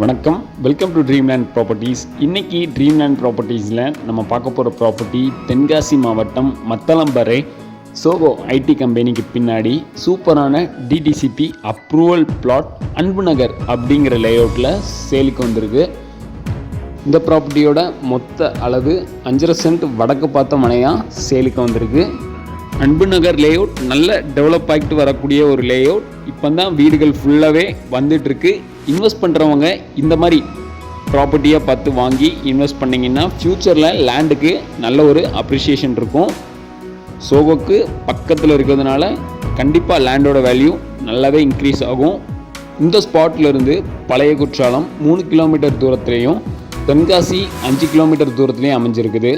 வணக்கம். Welcome to Dreamland properties இன்னைக்கு Dreamland ப்ராப்பர்ட்டிஸில் நம்ம பார்க்க போகிற ப்ராப்பர்ட்டி தென்காசி மாவட்டம் மத்தளம்பறை. சோகோ ஐடி கம்பெனிக்கு பின்னாடி சூப்பரான டிடிசிபி அப்ரூவல் பிளாட் அன்பு நகர் அப்படிங்கிற லேஅவுட்டில் சேலுக்கு வந்திருக்கு. இந்த ப்ராப்பர்ட்டியோட மொத்த அளவு அஞ்சரை சென்ட் வடக்கு பார்த்த மனையாக சேலுக்கு வந்திருக்கு. அன்பு நகர் லேஅவுட் நல்ல டெவலப் ஆகிட்டு வரக்கூடிய ஒரு லேஅவுட் இப்போ தான் வீடுகள் ஃபுல்லாகவே வந்துட்டுருக்கு. இன்வெஸ்ட் பண்ணுறவங்க இந்த மாதிரி ப்ராப்பர்ட்டியாக பார்த்து வாங்கி இன்வெஸ்ட் பண்ணிங்கன்னா ஃப்யூச்சரில் லேண்டுக்கு நல்ல ஒரு அப்ரிஷியேஷன் இருக்கும். சோகோக்கு பக்கத்தில் இருக்கிறதுனால கண்டிப்பாக லேண்டோட வேல்யூ நல்லாவே இன்க்ரீஸ் ஆகும். இந்த ஸ்பாட்லேருந்து பழைய குற்றாலம் மூணு கிலோமீட்டர் தூரத்துலேயும் தென்காசி அஞ்சு கிலோமீட்டர் தூரத்துலேயும் அமைஞ்சிருக்குது.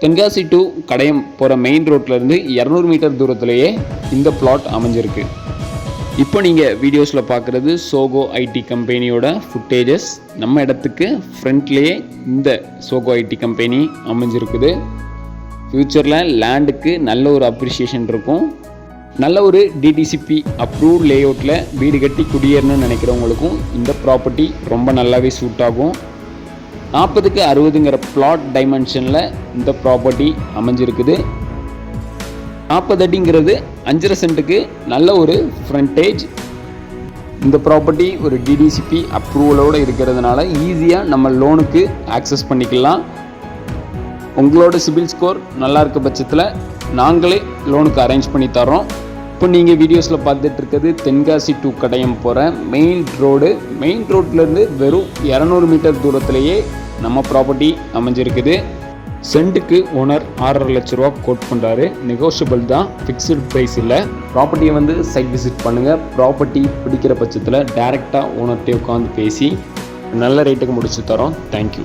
தென்காசி டு கடையம் போகிற மெயின் ரோட்லேருந்து இரநூறு மீட்டர் தூரத்திலேயே இந்த பிளாட் அமைஞ்சிருக்கு. இப்போ நீங்கள் வீடியோஸில் பார்க்குறது சோகோ ஐடி கம்பெனியோட ஃபுட்டேஜஸ் நம்ம இடத்துக்கு ஃப்ரண்ட்லேயே இந்த சோகோ ஐடி கம்பெனி அமைஞ்சிருக்குது. ஃப்யூச்சரில் லேண்டுக்கு நல்ல ஒரு அப்ரிஷியேஷன் இருக்கும். நல்ல ஒரு டிடிசிபி அப்ரூவ் லேஅவுட்டில் வீடு கட்டி குடியேறணும்னு நினைக்கிறவங்களுக்கும் இந்த ப்ராப்பர்ட்டி ரொம்ப நல்லாவே சூட் ஆகும். நாற்பதுக்கு அறுபதுங்கிற பிளாட் டைமென்ஷனில் இந்த ப்ராப்பர்ட்டி அமைஞ்சிருக்குது. நாற்பது அடிங்கிறது அஞ்சரை சென்ட்டுக்கு நல்ல ஒரு ஃப்ரண்டேஜ் இந்த ப்ராப்பர்ட்டி ஒரு டிடிசிபி அப்ரூவலோடு இருக்கிறதுனால ஈஸியாக நம்ம லோனுக்கு ஆக்சஸ் பண்ணிக்கலாம். உங்களோட சிபில் ஸ்கோர் நல்லா இருக்க பட்சத்தில் நாங்களே லோனுக்கு அரேஞ்ச் பண்ணி தரோம் இப்போ நீங்கள் வீடியோஸில் பார்த்துட்டு இருக்கிறது தென்காசி டு கடையம் போகிற மெயின் ரோடு மெயின் ரோட்லேருந்து வெறும் இரநூறு மீட்டர் தூரத்திலேயே நம்ம ப்ராப்பர்ட்டி அமைஞ்சிருக்குது. சென்ட்டுக்கு ஓனர் ஆறரை லட்ச ரூபா கோட் பண்ணுறாரு நெகோஷியபிள் தான் ஃபிக்ஸ்டு ப்ரைஸ் இல்லை. ப்ராப்பர்ட்டியை வந்து சைட் விசிட் பண்ணுங்கள் ப்ராப்பர்ட்டி பிடிக்கிற பட்சத்தில் டேரெக்டாக ஓனர்கிட்டே உட்காந்து பேசி நல்ல ரேட்டுக்கு முடிச்சு தரோம். தேங்க்யூ